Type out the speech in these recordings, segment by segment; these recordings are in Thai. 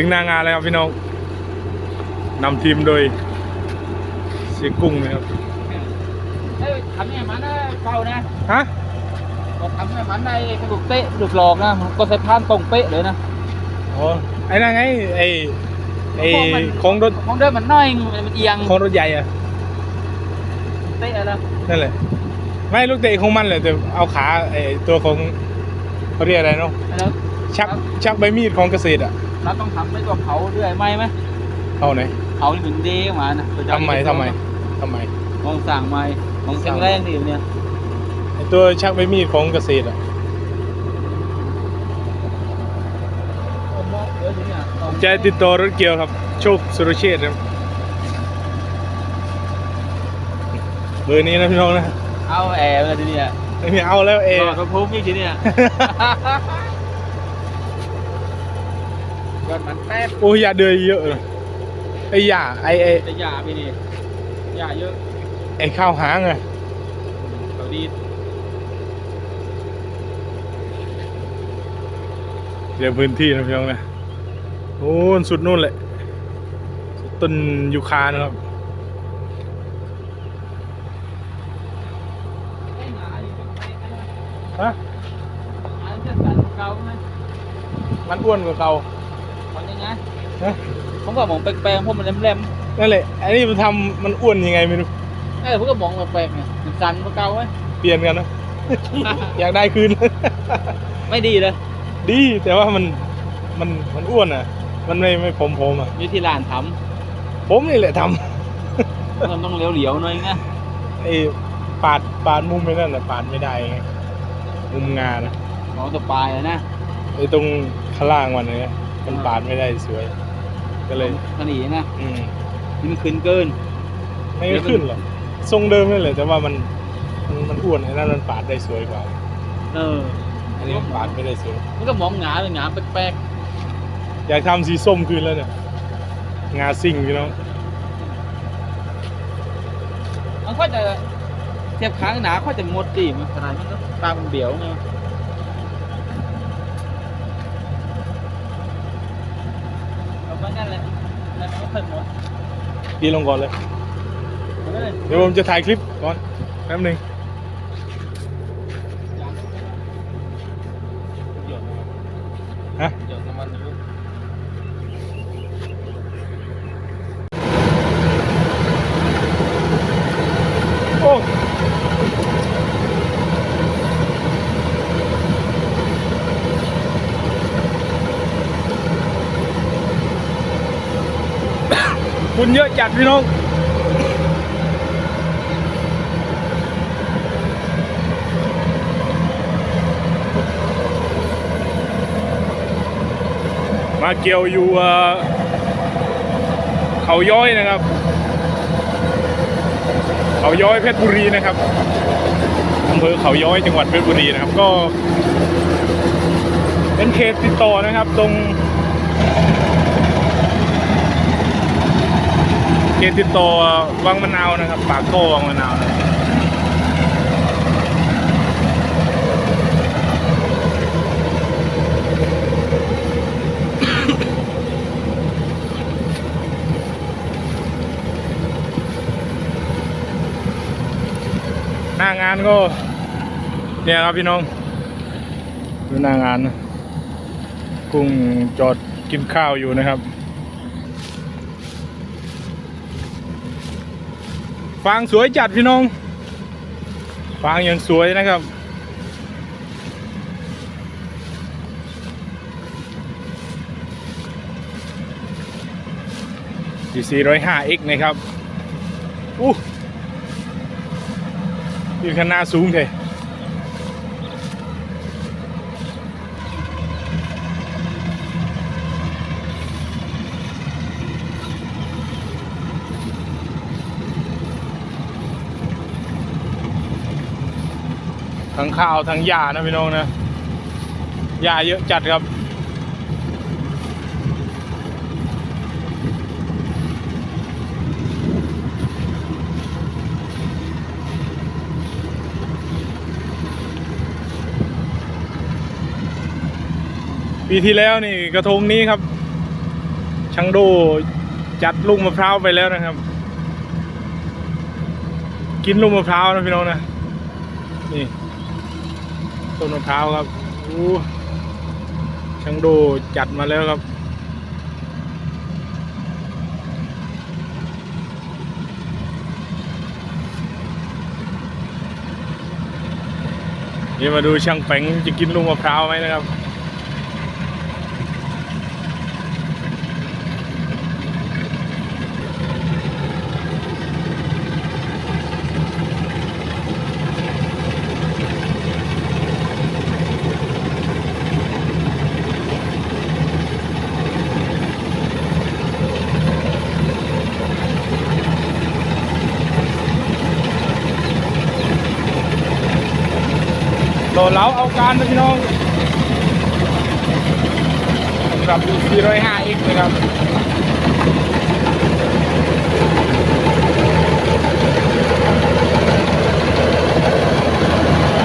ถึงหนางานแล้วครับพี่น้องนำทีมโดยเสียกุ้งนะครับเอ้ยทำเนี่ยมันนะเฝ้านะฮะก็ทำเนี่ยมันในกระดูกเตะกระดูกหลอกนะมันก็ใส่พานตรงเป๊ะเลยนะอ๋อไอ้นั่นไงไอ้ไอ้ของมันของรถของเดิมมันน้อยมันเอียงของรถใหญ่อะเตะอะไรนั่นแหละไม่ลูกเตะของมันแหละแต่เอาขาไอ้ตัวของเขาเรียกอะไรเนาะแล้วชักชักใบมีดของเกษตรอะ เราต้องทำไม่ตัวเผาเรื่อยไหมไหมเอาไหนเผานี่ถึงดีมานะทำไมทำไมทำไมมองสั่งไม้มองแข็งแรงดีอยู่เนี่ยไอ้ตัวชักใบมีดของเกษตรอะเดี๋ยวเนี่ยตรงจะติดต่อรถเกียวครับ โชคสุรเชษฐ์ครับเบอร์นี้นะพี่น้องนะ เอาแอร์เลยทีเนี่ยไม่มีเอาแล้วเอเออก็พุ่งอีกทีเนี่ย ยอดมันแป๊บโอ้ยอย่าเดือยเยอะเลยไอ้อย่าไอ้ไอ้จะหยาไปนี่หยาเยอะไอ้ข้าวหางอะเขาดีเดี๋ยวพื้นที่นะพี่น้องนะโอ้ยสุดนู่นเลยสุดต้นยูคานะครับ ไอ้หนานี่เป็นไงกันนะฮะหนาจะสั่นเก่าไหมมันอ้วนกว่าเก่า เขายังไงฮะ ผมก็มองแปลกๆเพราะมันแหลมนั่นแหละไอ้นี่มันทำมันอ้วนยังไงไม่รู้ ๆเออผมก็มองแปลกๆไงมันสั่นกว่าเก่าไหมเปลี่ยนกันนะ อยากได้คืน ไม่ดีเลยดีแต่ว่ามันมันมันอ้วนอะ มันไม่ไม่ผมผมอะ อยู่ที่ร้านทผมนี่แหละทำมันต้องเหลียวๆหน่อยนะำไอ้ปาดปาดมุมไม่นั่นน่ะปาดไม่ได้ไงมุมงานะมองตัวปลายอะนะไอ้ตรงข้างล่างมันเนี่ย มันปาดไม่ได้สวย ก็เลยขนีนะอืมนี่มันขึ้นเกิน ไม่ได้ขึ้นหรอกทรงเดิมนี่แหละแต่ว่ามันมันมันอ้วนไอ้นั่นมันปาดได้สวยกว่า เออ อันนี้มันปาดไม่ได้สวย มันก็มองหงาเป็นหงาแปลกอยากทำสีส้มคืนแล้วเนี่ยงาซิ่งพี่น้องๆมันก็จะเทียบค้างหนาก็จะหมดดิมันขนาดนี้ก็ตามันเบี้ยวไงเอาไป นั่นเลยแล้วก็เพิ่มหมดดีลงก่อนเลย เดี๋ยวผมจะถ่ายคลิปก่อนแป๊บหนึ่ง ฮะ เดี๋ยวน้ำมันอยู่ โอ้ คุณเยอะจัดพี่น้องมาเกี่ยวอยู่เอ่อเขาย้อยนะครับ เขาย้อยเพชรบุรีนะครับอำเภอเขาย้อยจังหวัดเพชรบุรีนะครับ ก็ เป็นเขตติดต่อนะครับ ตรง เขตติดต่อวังมะนาวนะครับ ปากโก้วังมะนาวนะหน้างานก็ เนี่ยครับพี่น้องดูหน้างานนะกุ้งจอดกินข้าวอยู่นะครับ ฟางสวยจัดพี่น้อง ฟางยังสวยนะครับ 405X นะครับอู้ยืนขนาดสูงเลย ทั้งข้าวทั้งหญ้านะพี่น้องนะหญ้าเยอะจัดครับปีที่แล้วนี่กระทงนี้ครับช่างโดจัดลูกมะพร้าวไปแล้วนะครับ กินลูกมะพร้าวนะพี่น้องนะนี่ ต้นมะพร้าวครับอู้ช่างโดจัดมาแล้วครับเดี๋ยวมาดูช่างแปงจะกินลูกมะพร้าวไหมนะครับ โดนเล้าเอาการนะพี่น้องสำหรับ 405X นะครับ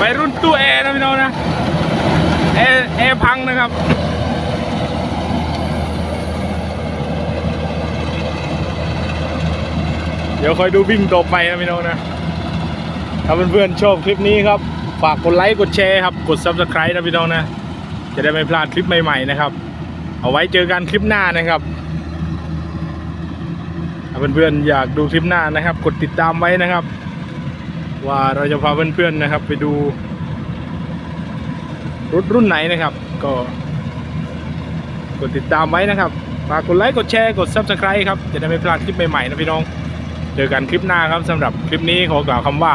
วัยรุ่นตู้แอร์นะพี่น้องนะแอร์แอร์พังนะครับเดี๋ยวคอยดูวิ่งต่อไปนะพี่น้องนะ ถ้าเพื่อนๆชอบคลิปนี้ครับ ฝากกดไลค์กดแชร์ครับ กด subscribe นะพี่น้องนะ จะได้ไม่พลาดคลิปใหม่ๆนะครับ เอาไว้เจอกันคลิปหน้านะครับถ้าเพื่อนๆอยากดูคลิปหน้านะครับ กดติดตามไว้นะครับ ว่าเราจะพาเพื่อนๆนะครับ ไปดูรถรุ่นไหนนะครับ ก็ กดติดตามไว้นะครับฝากกดไลค์กดแชร์กด subscribe ครับ จะได้ไม่พลาดคลิปใหม่ๆนะพี่น้อง เจอกันคลิปหน้าครับสำหรับคลิปนี้ขอกล่าวคำว่า